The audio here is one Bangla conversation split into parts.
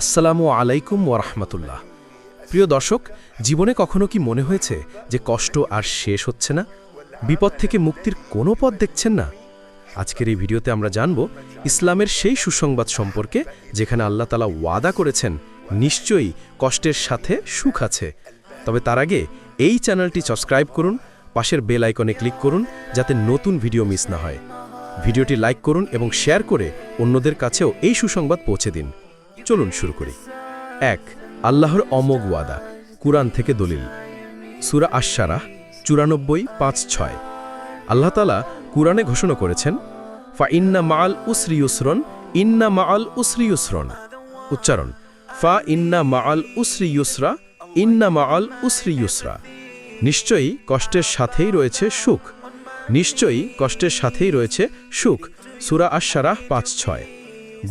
আসসালামু আলাইকুম ওরহমতুল্লাহ প্রিয় দর্শক, জীবনে কখনো কি মনে হয়েছে যে কষ্ট আর শেষ হচ্ছে না? বিপদ থেকে মুক্তির কোনো পথ দেখছেন না? আজকের এই ভিডিওতে আমরা জানব ইসলামের সেই সুসংবাদ সম্পর্কে, যেখানে আল্লাহ তালা ওয়াদা করেছেন, নিশ্চয়ই কষ্টের সাথে সুখ আছে। তবে তার আগে এই চ্যানেলটি সাবস্ক্রাইব করুন, পাশের বেল আইকনে ক্লিক করুন, যাতে নতুন ভিডিও মিস না হয়। ভিডিওটি লাইক করুন এবং শেয়ার করে অন্যদের কাছেও এই সুসংবাদ পৌঁছে দিন। চলুন শুরু করি। এক, আল্লাহর অমোঘ ওয়াদা, কুরআন থেকে দলিল। সুরা আশারাহ চুরানব্বই, পাঁচ, ছয়। আল্লাহ তালা কুরআনে ঘোষণা করেছেন, ফা ইন্না মাআল উসরি ইউসরন, ইন্না মাআল উসরি ইউসরন। উচ্চারণ, ফা ইন্না মাআল উসরি ইউসরা, ইন্না মাআল উসরি ইউসরা। নিশ্চয়ই কষ্টের সাথেই রয়েছে সুখ। নিশ্চয়ই কষ্টের সাথেই রয়েছে সুখ। সুরা আশারাহ পাঁচ, ছয়।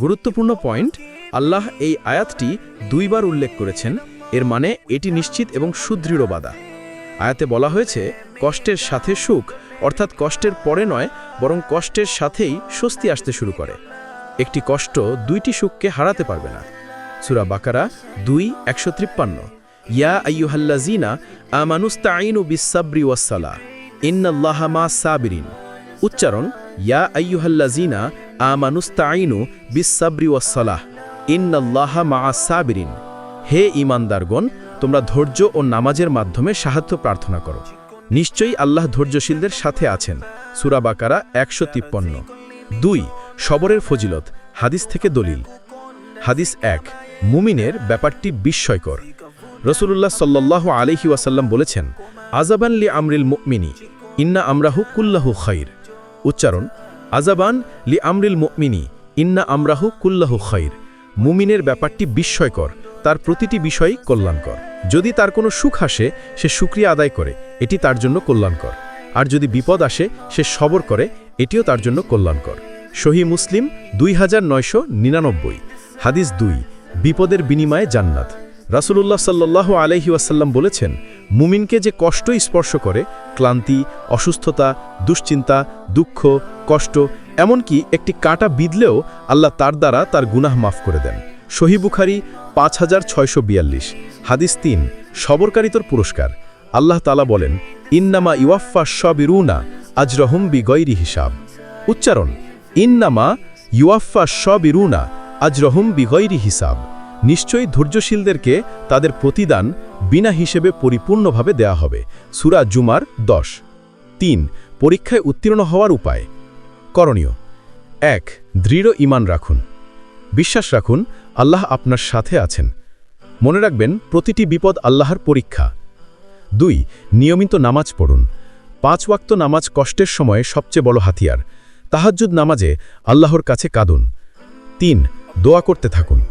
গুরুত্বপূর্ণ পয়েন্ট আল্লাহ এই আয়াতটি দুইবার উল্লেখ করেছেন, এর মানে এটি নিশ্চিত এবং সুদৃঢ় বাদা আয়াতে বলা হয়েছে, কষ্টের সাথে সুখ, অর্থাৎ কষ্টের পরে নয়, বরং কষ্টের সাথেই স্বস্তি আসতে শুরু করে। একটি কষ্ট দুইটি সুখকে হারাতে পারবে না। সুরা বাকারা দুই, একশো ত্রিপ্পান্ন ইয়া আইয়ুহাল্লাজিনা আমানুস্তাইনু বিসাবরি ওয়াসালা ইন্নাল্লাহা মা সাবিরিন। উচ্চারণ, ইয়া আইয়ুহাল্লাজিনা আমানুস্তাইনু বিসাবরি ওয়াসালাহ ইন্নাল্লাহা মা সাবিরিন। হে ইমানদারগণ তোমরা ধৈর্য ও নামাজের মাধ্যমে সাহায্য প্রার্থনা করো। নিশ্চয়ই আল্লাহ ধৈর্যশীলদের সাথে আছেন। সুরাবাকারা একশো তিপ্পন্ন। দুই, সবরের ফজিলত, হাদিস থেকে দলিল। হাদিস এক, মুমিনের ব্যাপারটি বিস্ময়কর। রসুল্লাহ সাল্লাহ আলহি ওয়াসাল্লাম বলেছেন আজাবান লি আমরিল মুমিনী, ইন্না আমরাহু কুল্লাহু খৈর উচ্চারণ আজাবান লি আমরিল মুমিনী, ইন্না আমরাহু কুল্লাহু খৈর মুমিনের ব্যাপারটি বিস্ময়কর, তার প্রতিটি বিষয়ই কল্যাণকর। যদি তার কোনো সুখ আসে, সে সুক্রিয়া আদায় করে, এটি তার জন্য কল্যাণকর। আর যদি বিপদ আসে, সে সবর করে, এটিও তার জন্য কল্যাণকর। সহি মুসলিম দুই হাজার নয়শো নিরানব্বই, হাদিস দুই, বিপদের বিনিময়ে জান্নাত। রাসুলুল্লাহ সাল্লাহ আলহি ওয়াসাল্লাম বলেছেন, মুমিনকে যে কষ্ট স্পর্শ করে, ক্লান্তি, অসুস্থতা, দুশ্চিন্তা, দুঃখ, কষ্ট এমনকি একটি কাঁটা বিঁধলেও আল্লাহ তার দ্বারা তার গুনাহ মাফ করে দেন। সহি বুখারি পাঁচ হাজার ছয়শো বিয়াল্লিশ, হাদিস তিন, সবরকারিতর পুরস্কার। আল্লাহ তালা বলেন, ইন্নামা ইউয়াফা সবিরুনা আজরহম বিগৈরি হিসাব। উচ্চারণ, ইন্নামা ইউয়াফা সবিরুনা আজরহম বিগৈরি হিসাব। নিশ্চয়ই ধৈর্যশীলদেরকে তাদের প্রতিদান বিনা হিসেবে পরিপূর্ণভাবে দেয়া হবে। সুরা জুমার দশ। তিন, পরীক্ষায় উত্তীর্ণ হওয়ার উপায়। করণীয়। এক, দৃঢ় ইমান রাখুন। বিশ্বাস রাখুন, আল্লাহ আপনার সাথে আছেন। মনে রাখবেন, প্রতিটি বিপদ আল্লাহর পরীক্ষা। দুই, নিয়মিত নামাজ পড়ুন। পাঁচ ওয়াক্ত নামাজ কষ্টের সময়ে সবচেয়ে বড় হাতিয়ার। তাহাজ্জুদ নামাজে আল্লাহর কাছে কাঁদুন। তিন, দোয়া করতে থাকুন।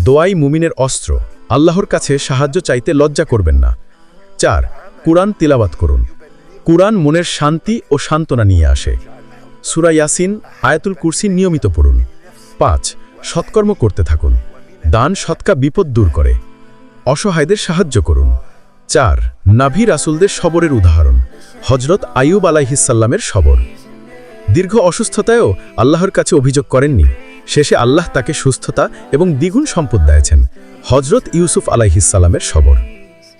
দোয়াই মুমিনের অস্ত্র। আল্লাহর কাছে সাহায্য চাইতে লজ্জা করবেন না। চার, কুরআন তিলাবাত করুন। কুরআন মনের শান্তি ও সান্ত্বনা নিয়ে আসে। সুরা ইয়াসিন, আয়াতুল কুরসি নিয়মিত পড়ুন। পাঁচ, সৎকর্ম করতে থাকুন। দান সৎকা বিপদ দূর করে। অসহায়দের সাহায্য করুন। চার, নাভি রাসুলদের সবরের উদাহরণ হজরত আইয়ুব আলাইহিসাল্লামের সবর। দীর্ঘ অসুস্থতায়ও আল্লাহর কাছে অভিযোগ করেননি। শেষে আল্লাহ তাকে সুস্থতা এবং দ্বিগুণ সম্পদ দিয়েছেন হজরত ইউসুফ আলাইহিসাল্লামের সবর।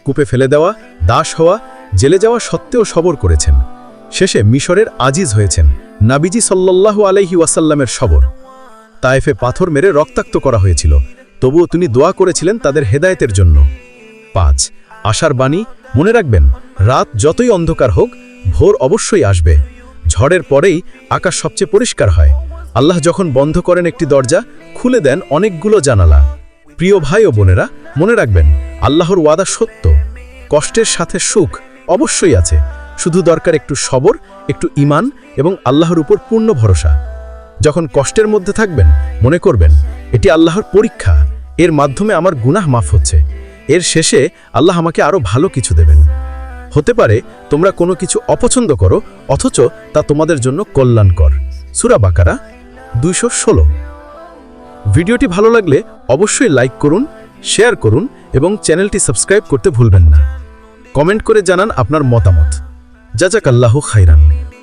কূপে ফেলে দেওয়া, দাস হওয়া, জেলে যাওয়া সত্ত্বেও সবর করেছেন। শেষে মিশরের আজিজ হয়েছেন নাবিজি সাল্লাল্লাহু আলাইহি ওয়াসাল্লামের সবর। তায়েফে পাথর মেরে রক্তাক্ত করা হয়েছিল। তবুও তিনি দোয়া করেছিলেন তাদের হেদায়েতের জন্য। পাঁচ, আশার বাণী মনে রাখবেন, রাত যতই অন্ধকার হোক, ভোর অবশ্যই আসবে। ঝড়ের পরেই আকাশ সবচেয়ে পরিষ্কার হয়। আল্লাহ যখন বন্ধ করেন একটি দরজা, খুলে দেন অনেকগুলো জানালা। প্রিয় ভাই ও বোনেরা, মনে রাখবেন, আল্লাহর ওয়াদা সত্য। কষ্টের সাথে সুখ অবশ্যই আছে। শুধু দরকার একটু সবর, একটু ইমান এবং আল্লাহর উপর পূর্ণ ভরসা। যখন কষ্টের মধ্যে থাকবেন, মনে করবেন, এটি আল্লাহর পরীক্ষা, এর মাধ্যমে আমার গুনাহ মাফ হচ্ছে। এর শেষে আল্লাহ আমাকে আরও ভালো কিছু দেবেন। হতে পারে তোমরা কোনো কিছু অপছন্দ করো, অথচ তা তোমাদের জন্য কল্যাণকর। সুরা বাকারা দুইশো ষোলো। ভিডিওটি ভালো লাগলে অবশ্যই লাইক করুন, শেয়ার করুন এবং চ্যানেলটি সাবস্ক্রাইব করতে ভুলবেন না। কমেন্ট করে জানান আপনার মতামত। জাজাক আল্লাহ খাইরান